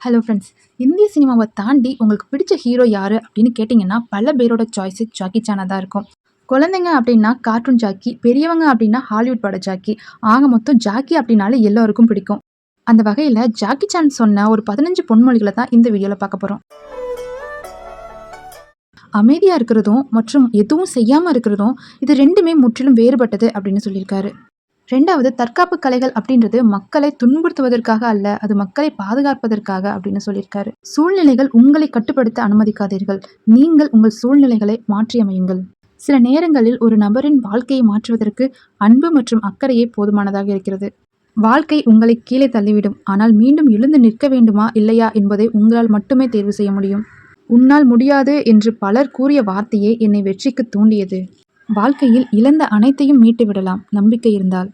Hello friends இந்திய சினிமாவை தாண்டி உங்களுக்கு பிடிச்ச ஹீரோ யார் அப்படின்னு கேட்டிங்கன்னா பல பேரோட சாய்ஸு ஜாக்கி சானாக தான் இருக்கும். குழந்தைங்க அப்படின்னா கார்ட்டூன் ஜாக்கி பெரியவங்க அப்படின்னா ஹாலிவுட் பட ஜாக்கி. ஆக மொத்தம் ஜாக்கி அப்படின்னாலே எல்லோருக்கும் பிடிக்கும். அந்த வகையில் ஜாக்கி சான் சொன்ன ஒரு பதினஞ்சு பொன்மொழிகளை தான் இந்த வீடியோவில் பார்க்க போகிறோம் அமைதியாக இருக்கிறதும் மற்றும் எதுவும் செய்யாமல் இருக்கிறதும் இது ரெண்டுமே முற்றிலும் வேறுபட்டது அப்படின்னு சொல்லியிருக்காரு. ரெண்டாவது தற்காப்பு கலைகள் அப்படின்றது மக்களை துன்புறுத்துவதற்காக அல்ல அது மக்களை பாதுகாப்பதற்காக அப்படின்னு சொல்லியிருக்காரு. சூழ்நிலைகள் உங்களை கட்டுப்படுத்த அனுமதிக்காதீர்கள். நீங்கள் உங்கள் சூழ்நிலைகளை மாற்றியமையுங்கள். சில நேரங்களில் ஒரு நபரின் வாழ்க்கையை மாற்றுவதற்கு அன்பு மற்றும் அக்கறையே போதுமானதாக இருக்கிறது. வாழ்க்கை உங்களை கீழே தள்ளிவிடும். ஆனால் மீண்டும் எழுந்து நிற்க வேண்டுமா இல்லையா என்பதை உங்களால் மட்டுமே தேர்வு செய்ய முடியும். உன்னால் முடியாது என்று பலர் கூறிய வார்த்தையே என்னை வெற்றிக்கு தூண்டியது. வாழ்க்கையில் இழந்த அனைத்தையும் மீட்டு விடலாம். நம்பிக்கை இருந்தால்.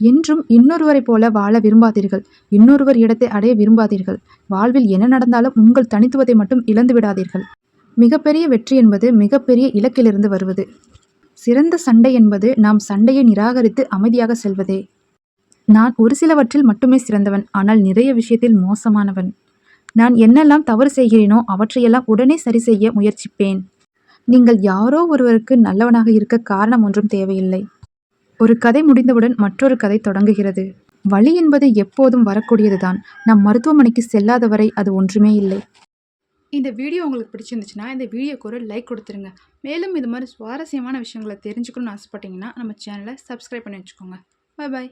என்றும் இன்னொருவரைப் போல வாழ விரும்பாதீர்கள். இன்னொருவர் இடத்தை அடைய விரும்பாதீர்கள். வாழ்வில் என்ன நடந்தாலும் உங்கள் தனித்துவத்தை மட்டும் இழந்து விடாதீர்கள். மிகப்பெரிய வெற்றி என்பது மிகப்பெரிய இலக்கிலிருந்து வருவது. சிறந்த சண்டை என்பது நாம் சண்டையை நிராகரித்து அமைதியாக செல்வதே. நான் ஒரு சிலவற்றில் மட்டுமே சிறந்தவன் ஆனால் நிறைய விஷயத்தில் மோசமானவன். நான் என்னெல்லாம் தவறு செய்கிறேனோ அவற்றையெல்லாம் உடனே சரி செய்ய முயற்சிப்பேன். நீங்கள் யாரோ ஒருவருக்கு நல்லவனாக இருக்க காரணம் ஒன்றும் தேவையில்லை. ஒரு கதை முடிந்தவுடன் மற்றொரு கதை தொடங்குகிறது. வழி என்பது எப்போதும் வரக்கூடியதுதான். நம் மருத்துவமனைக்கு செல்லாத வரை அது ஒன்றுமே இல்லை. இந்த வீடியோ உங்களுக்கு பிடிச்சிருந்துச்சுன்னா இந்த வீடியோக்கு ஒரு லைக் கொடுத்துருங்க. மேலும் இது மாதிரி சுவாரஸ்யமான விஷயங்களை தெரிஞ்சுக்கணும்னு ஆசைப்பட்டீங்கன்னா நம்ம சேனலை சப்ஸ்கிரைப் பண்ணி வச்சுக்கோங்க. பாய் பாய்